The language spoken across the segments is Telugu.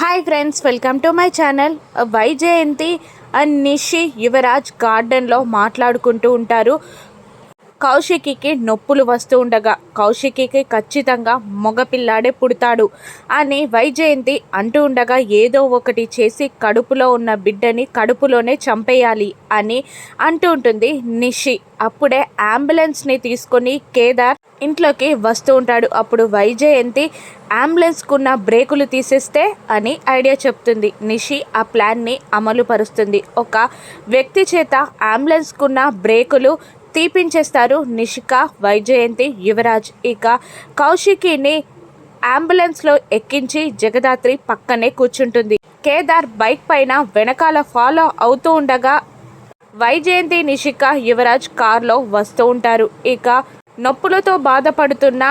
Hi friends welcome to my channel Vyjayanthi and Nishi Yuvraj గార్డెన్లో మాట్లాడుకుంటూ ఉంటారు. కౌశికికి నొప్పులు వస్తూ ఉండగా కౌశికికి ఖచ్చితంగా మగపిల్లాడే పుడతాడు అని వైజయంతి అంటూ ఉండగా ఏదో ఒకటి చేసి కడుపులో ఉన్న బిడ్డని కడుపులోనే చంపేయాలి అని అంటూ ఉంటుంది నిషి. అప్పుడే అంబులెన్స్ని తీసుకొని కేదార్ ఇంట్లోకి వస్తూ ఉంటాడు. అప్పుడు వైజయంతి అంబులెన్స్కున్న బ్రేకులు తీసేస్తే అని ఐడియా చెప్తుంది. నిషి ఆ ప్లాన్ని అమలు పరుస్తుంది. ఒక వ్యక్తి చేత అంబులెన్స్కున్న బ్రేకులు తీపించేస్తారు. నిషిక వైజయంతి యువరాజ్. ఇక కౌశికిని అంబులెన్స్లో ఎక్కించి జగదాత్రి పక్కనే కూర్చుంటుంది. కేదార్ బైక్ పైన వెనకాల ఫాలో అవుతూ ఉండగా వైజయంతి నిషిక యువరాజ్ కార్లో వస్తూ ఉంటారు. ఇక నొప్పులతో బాధపడుతున్న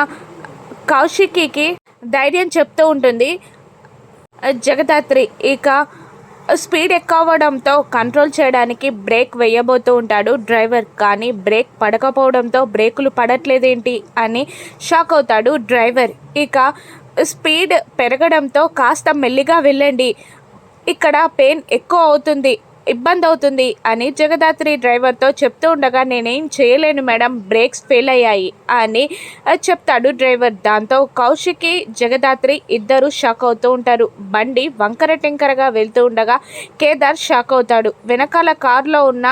కౌశికికి ధైర్యం చెప్తూ ఉంటుంది జగదాత్రి. ఇక స్పీడ్ ఎక్కువడంతో కంట్రోల్ చేయడానికి బ్రేక్ వేయబోతూ ఉంటాడు డ్రైవర్. కానీ బ్రేక్ పడకపోవడంతో బ్రేకులు పడట్లేదేంటి అని షాక్ అవుతాడు డ్రైవర్. ఇక స్పీడ్ పెరగడంతో కాస్త మెల్లిగా వెళ్ళండి. ఇక్కడ పెయిన్ ఎక్కువ అవుతుంది. ఇబ్బంది అవుతుంది అని జగదాత్రి డ్రైవర్తో చెప్తూ ఉండగా నేనేం చేయలేను మేడం బ్రేక్స్ ఫెయిల్ అయ్యాయి అని చెప్తాడు డ్రైవర్. దాంతో కౌశికి జగదాత్రి ఇద్దరు షాక్ అవుతూ ఉంటారు. బండి వంకర టెంకరగా వెళ్తూ ఉండగా కేదార్ షాక్ అవుతాడు. వెనకాల కారులో ఉన్న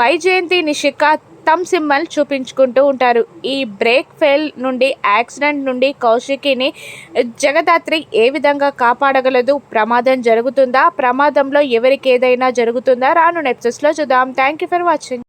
వైజయంతి నిషిక థమ్ సింబల్ చూపించుకుంటూ ఉంటారు. ఈ బ్రేక్ ఫెయిల్ నుండి యాక్సిడెంట్ నుండి కౌశికిని జగదాత్రి ఏ విధంగా కాపాడగలదు? ప్రమాదం జరుగుతుందా? ప్రమాదంలో ఎవరికి ఏదైనా జరుగుతుందా? రాను నెప్సెస్లో చూద్దాం. Thank you for watching